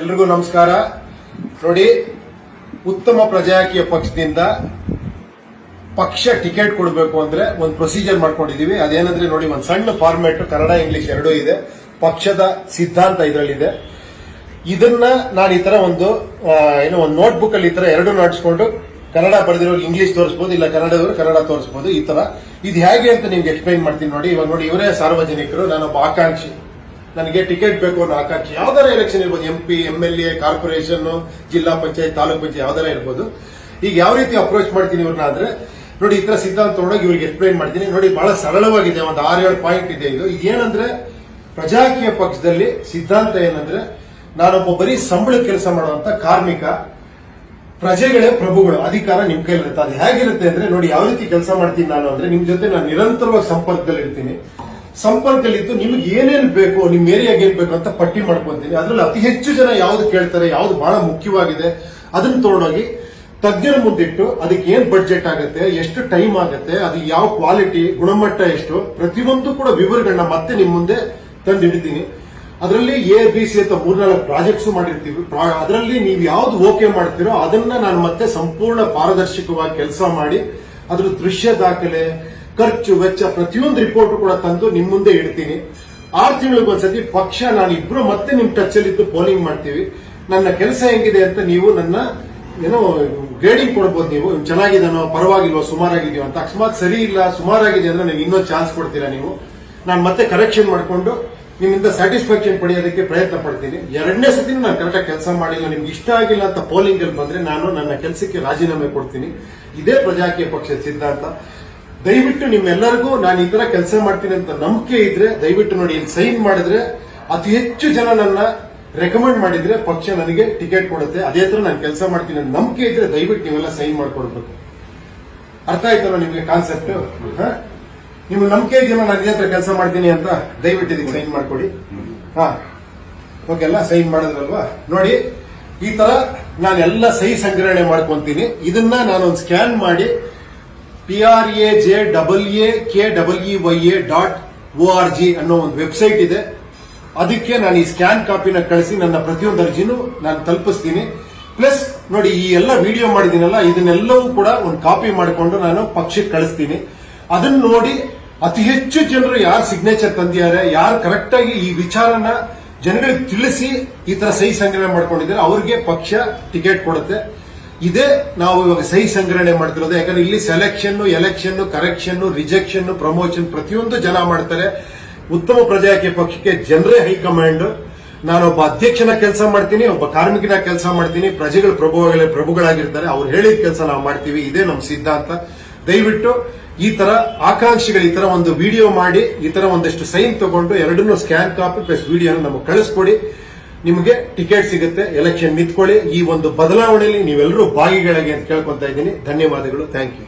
ಎಲ್ರಿಗೂ ನಮಸ್ಕಾರ. ನೋಡಿ, ಉತ್ತಮ ಪ್ರಜಾಕೀಯ ಪಕ್ಷದಿಂದ ಪಕ್ಷ ಟಿಕೆಟ್ ಕೊಡಬೇಕು ಅಂದ್ರೆ ಒಂದು ಪ್ರೊಸೀಜರ್ ಮಾಡ್ಕೊಂಡಿದೀವಿ. ಅದೇನಂದ್ರೆ ನೋಡಿ, ಒಂದು ಸಣ್ಣ ಫಾರ್ಮ್ಯಾಟ್ ಕನ್ನಡ ಇಂಗ್ಲಿಷ್ ಎರಡೂ ಇದೆ. ಪಕ್ಷದ ಸಿದ್ಧಾಂತ ಇದರಲ್ಲಿದೆ. ಇದನ್ನ ನಾನು ಈ ತರ ಒಂದು ಏನು, ಒಂದು ನೋಟ್ಬುಕ್ ಅಲ್ಲಿ ಈ ತರ ಎರಡು ನಡೆಸ್ಕೊಂಡು ಕನ್ನಡ ಬರೆದಿರೋ ಇಂಗ್ಲಿಷ್ ತೋರಿಸಬಹುದು ಇಲ್ಲ ಕನ್ನಡದವರು ಕನ್ನಡ ತೋರಿಸಬಹುದು ಈ ತರ. ಇದು ಹೇಗೆ ಅಂತ ನಿಮ್ಗೆ ಎಕ್ಸ್ಪ್ಲೈನ್ ಮಾಡ್ತೀನಿ ನೋಡಿ. ಇವಾಗ ನೋಡಿ, ಇವರೇ ಸಾರ್ವಜನಿಕರು, ನಾನೊಬ್ಬ ಆಕಾಂಕ್ಷಿ. ನನಗೆ ಟಿಕೆಟ್ ಬೇಕು ಅನ್ನೋ ಆಕಾಂಕ್ಷೆ ಯಾವ್ದಾರ ಎಲೆಕ್ಷನ್ ಇರ್ಬೋದು M P M L A corporation ಜಿಲ್ಲಾ ಪಂಚಾಯತ್, ತಾಲೂಕ್ ಪಂಚಾಯತ್ ಯಾವ್ದಾರ ಇರ್ಬೋದು. ಈಗ ಯಾವ ರೀತಿ ಅಪ್ರೋಚ್ ಮಾಡ್ತೀನಿ ಇವ್ರನ್ನ ಅಂದ್ರೆ ನೋಡಿ ಈ ತರ ಸಿದ್ಧಾಂತ ಒಳಗೆ ಇವ್ರಿಗೆ ಎಕ್ಸ್ಪ್ಲೈನ್ ಮಾಡ್ತೀನಿ. ನೋಡಿ ಬಹಳ ಸರಳವಾಗಿದೆ, ಒಂದು ಆರು ಏಳು ಪಾಯಿಂಟ್ ಇದೆ. ಇದು ಏನಂದ್ರೆ, ಪ್ರಜಾಕೀಯ ಪಕ್ಷದಲ್ಲಿ ಸಿದ್ಧಾಂತ ಏನಂದ್ರೆ, ನಾನೊಬ್ಬ ಬರೀ ಸಂಬಳ ಕೆಲಸ ಮಾಡುವಂತ ಕಾರ್ಮಿಕ, ಪ್ರಜೆಗಳೇ ಪ್ರಭುಗಳು, ಅಧಿಕಾರ ನಿಮ್ ಕೈಲಿರುತ್ತೆ ಅದು ಹೇಗಿರುತ್ತೆ ಅಂದ್ರೆ, ನೋಡಿ ಯಾವ ರೀತಿ ಕೆಲಸ ಮಾಡ್ತೀನಿ ನಾನು ಅಂದ್ರೆ, ನಿಮ್ ಜೊತೆ ನಾನು ನಿರಂತರವಾಗಿ ಸಂಪರ್ಕದಲ್ಲಿ ಇರ್ತೀನಿ ನಿಮಗೆ ಏನೇನ್ ಬೇಕು, ನಿಮ್ಮ ಏರಿಯಾಗೆ ಏನು ಬೇಕು ಅಂತ ಪಟ್ಟಿ ಮಾಡ್ಕೊಂತೀನಿ. ಅದರಲ್ಲಿ ಅತಿ ಹೆಚ್ಚು ಜನ ಯಾವ್ದು ಕೇಳ್ತಾರೆ, ಯಾವ್ದು ಬಹಳ ಮುಖ್ಯವಾಗಿದೆ, ಅದನ್ನ ತೊಗೊಂಡೋಗಿ ತಜ್ಞರ ಮುಂದಿಟ್ಟು ಅದಕ್ಕೆ ಏನ್ ಬಡ್ಜೆಟ್ ಆಗುತ್ತೆ, ಎಷ್ಟು ಟೈಮ್ ಆಗುತ್ತೆ, ಅದು ಯಾವ ಕ್ವಾಲಿಟಿ ಗುಣಮಟ್ಟ ಎಷ್ಟು, ಪ್ರತಿಯೊಂದು ಕೂಡ ವಿವರಗಳನ್ನ ಮತ್ತೆ ನಿಮ್ ಮುಂದೆ ತಂದಿಡ್ತೀನಿ. ಅದರಲ್ಲಿ ಎ ಬಿ ಸಿ ಅಂತ ಮೂರ್ನಾಲ್ಕು ಪ್ರಾಜೆಕ್ಟ್ಸ್ ಮಾಡಿರ್ತೀವಿ. ಅದರಲ್ಲಿ ನೀವು ಯಾವ್ದು ಓಕೆ ಮಾಡ್ತೀರೋ ಅದನ್ನ ನಾನು ಮತ್ತೆ ಸಂಪೂರ್ಣ ಪಾರದರ್ಶಕವಾಗಿ ಕೆಲಸ ಮಾಡಿ, ಅದ್ರ ದೃಶ್ಯ ದಾಖಲೆ ಖರ್ಚು ವೆಚ್ಚ ಪ್ರತಿಯೊಂದು ರಿಪೋರ್ಟ್ ಕೂಡ ತಂದು ನಿಮ್ ಮುಂದೆ ಇಡ್ತೀನಿ. ಆರು ತಿಂಗಳಿಗೊಂದ್ಸತಿ ಪಕ್ಷ ನಾನು ಇಬ್ರು ಮತ್ತೆ ನಿಮ್ ಟಚ್ ಅಲ್ಲಿ ಇದ್ದು ಪೋಲಿಂಗ್ ಮಾಡ್ತೀವಿ. ನನ್ನ ಕೆಲಸ ಹೆಂಗಿದೆ ಅಂತ ನೀವು ನನ್ನ ಏನೋ ಗ್ರೇಡಿಂಗ್ ಕೊಡ್ಬೋದು ನೀವು. ಚೆನ್ನಾಗಿದ್ದಾನೋ, ಪರವಾಗಿಲ್ವೋ, ಸುಮಾರಾಗಿದೆಯೋ ಅಂತ. ಅಕಸ್ಮಾತ್ ಸರಿ ಇಲ್ಲ, ಸುಮಾರಾಗಿದೆ ಅಂದ್ರೆ ನೀವು ಇನ್ನೊಂದು ಚಾನ್ಸ್ ಕೊಡ್ತೀರಾ ನೀವು? ನಾನು ಮತ್ತೆ ಕರೆಕ್ಷನ್ ಮಾಡಿಕೊಂಡು ನಿಮ್ಮಿಂದ ಸ್ಯಾಟಿಸ್ಫ್ಯಾಕ್ಷನ್ ಪಡೆಯೋದಕ್ಕೆ ಪ್ರಯತ್ನ ಪಡ್ತೀನಿ. ಎರಡನೇ ಸತಿ ನಾನು ಕರೆಕ್ಟಾಗಿ ಕೆಲಸ ಮಾಡಿಲ್ಲ. ನಿಮ್ಗೆ ಇಷ್ಟ ಆಗಿಲ್ಲ ಅಂತ ಪೋಲಿಂಗ್ ಅಲ್ಲಿ ಬಂದ್ರೆ ನಾನು ನನ್ನ ಕೆಲಸಕ್ಕೆ ರಾಜೀನಾಮೆ ಕೊಡ್ತೀನಿ. ಇದೇ ಪ್ರಜಾಕೀಯ ಪಕ್ಷದ ಸಿದ್ಧಾಂತ. ದಯವಿಟ್ಟು ನಿಮ್ಮೆಲ್ಲರಿಗೂ ನಾನು ಈ ತರ ಕೆಲಸ ಮಾಡ್ತೀನಿ ಅಂತ ನಂಬಿಕೆ ಇದ್ರೆ, ದಯವಿಟ್ಟು ನೋಡಿ ಇಲ್ಲಿ ಸೈನ್ ಮಾಡಿದ್ರೆ, ಅತಿ ಹೆಚ್ಚು ಜನ ನನ್ನ ರೆಕಮೆಂಡ್ ಮಾಡಿದ್ರೆ ಪಕ್ಷ ನನಗೆ ಟಿಕೆಟ್ ಕೊಡುತ್ತೆ. ಅದೇ ತರ ನಾನು ಕೆಲಸ ಮಾಡ್ತೀನಿ ಅಂತ ನಂಬಿಕೆ ಇದ್ರೆ ದಯವಿಟ್ಟು ನೀವೆಲ್ಲ ಸೈನ್ ಮಾಡ್ಕೊಡ್ಬೇಕು. ಅರ್ಥ ಆಯ್ತಲ್ಲ ನಿಮಗೆ ಕಾನ್ಸೆಪ್ಟ್ ನಿಮ್ಮ ನಂಬಿಕೆ ಇದೆಯಲ್ಲ ನಾನು ಅದೇ ಹತ್ರ ಕೆಲಸ ಮಾಡ್ತೀನಿ ಅಂತ ದಯವಿಟ್ಟು ಇದಕ್ಕೆ ಸೈನ್ ಮಾಡ್ಕೊಡಿ. ಹಾ? ಓಕೆ ಅಲ್ಲ ಸೈನ್ ಮಾಡಿದ್ರಲ್ವಾ? ನೋಡಿ, ಈ ತರ ನಾನೆಲ್ಲ ಸಹಿ ಸಂಗ್ರಹಣೆ ಮಾಡ್ಕೊಂತೀನಿ. ಇದನ್ನ ನಾನೊಂದು ಸ್ಕ್ಯಾನ್ ಮಾಡಿ P R A J double A K double E Y A dot O R G ಅನ್ನೋ ಒಂದು ವೆಬ್ಸೈಟ್ ಇದೆ. ಅದಕ್ಕೆ ನಾನು ಈ ಸ್ಕ್ಯಾನ್ ಕಾಪಿನ ಕಳಿಸಿ ನನ್ನ ಪ್ರತಿಯೊಂದು ಅರ್ಜಿನೂ ನಾನು ತಲುಪಿಸ್ತೀನಿ. ಪ್ಲಸ್ ನೋಡಿ, ಈ ಎಲ್ಲ ವಿಡಿಯೋ ಮಾಡಿದ್ದೀನಲ್ಲ, ಇದನ್ನೆಲ್ಲವೂ ಕೂಡ ಒಂದು ಕಾಪಿ ಮಾಡಿಕೊಂಡು ನಾನು ಪಕ್ಷಕ್ಕೆ ಕಳಿಸ್ತೀನಿ. ಅದನ್ನ ನೋಡಿ, ಅತಿ ಹೆಚ್ಚು ಜನರು ಯಾರು ಸಿಗ್ನೇಚರ್ ತಂದಿದ್ದಾರೆ, ಯಾರು ಕರೆಕ್ಟ್ ಆಗಿ ಈ ವಿಚಾರನ ಜನಗಳಿಗೆ ತಿಳಿಸಿ ಈ ತರ ಸಹಿ ಸಂಗ್ರಹ ಮಾಡ್ಕೊಂಡಿದ್ದಾರೆ, ಅವ್ರಿಗೆ ಪಕ್ಷ ಟಿಕೆಟ್ ಕೊಡುತ್ತೆ. ಇದೇ, ನಾವು ಇವಾಗ ಸಹಿ ಸಂಗ್ರಹಣೆ ಮಾಡ್ತಿರೋದು. ಯಾಕಂದ್ರೆ ಇಲ್ಲಿ selection election correction rejection promotion ಪ್ರತಿಯೊಂದು ಜನ ಮಾಡ್ತಾರೆ. ಉತ್ತಮ ಪ್ರಜಾಕೀಯ ಪಕ್ಷಕ್ಕೆ ಜನರೇ ಹೈಕಮಾಂಡ್. ನಾನೊಬ್ಬ ಅಧ್ಯಕ್ಷನ ಕೆಲಸ ಮಾಡ್ತೀನಿ, ಒಬ್ಬ ಕಾರ್ಮಿಕನ ಕೆಲಸ ಮಾಡ್ತೀನಿ, ಪ್ರಜೆಗಳ ಪ್ರಭುಗಳ ಪ್ರಭುಗಳಾಗಿರ್ತಾರೆ. ಅವ್ರು ಹೇಳಿದ ಕೆಲಸ ನಾವು ಮಾಡ್ತೀವಿ, ಇದೇ ನಮ್ಮ ಸಿದ್ಧಾಂತ. ದಯವಿಟ್ಟು ಈ ತರ ಆಕಾಂಕ್ಷಿಗಳು, ಈ ತರ ಒಂದು ವಿಡಿಯೋ ಮಾಡಿ, ಈ ತರ ಒಂದಷ್ಟು ಸೈನ್ ತಗೊಂಡು, ಎರಡನ್ನೂ ಸ್ಕ್ಯಾನ್ ಕಾಪಿ ಪ್ಲಸ್ ವಿಡಿಯೋನ ನಮಗೆ ಕಳಿಸ್ಕೊಡಿ. ನಿಮಗೆ ಟಿಕೆಟ್ ಸಿಗುತ್ತೆ ಎಲೆಕ್ಷನ್ ನಿಂತ್ಕೊಳ್ಳಿ. ಈ ಒಂದು ಬದಲಾವಣೆಯಲ್ಲಿ ನೀವೆಲ್ಲರೂ ಭಾಗಿಗಳಾಗಿ ಅಂತ ಕೇಳ್ಕೊಂತ ಇದ್ದೀನಿ. ಧನ್ಯವಾದಗಳು. Thank you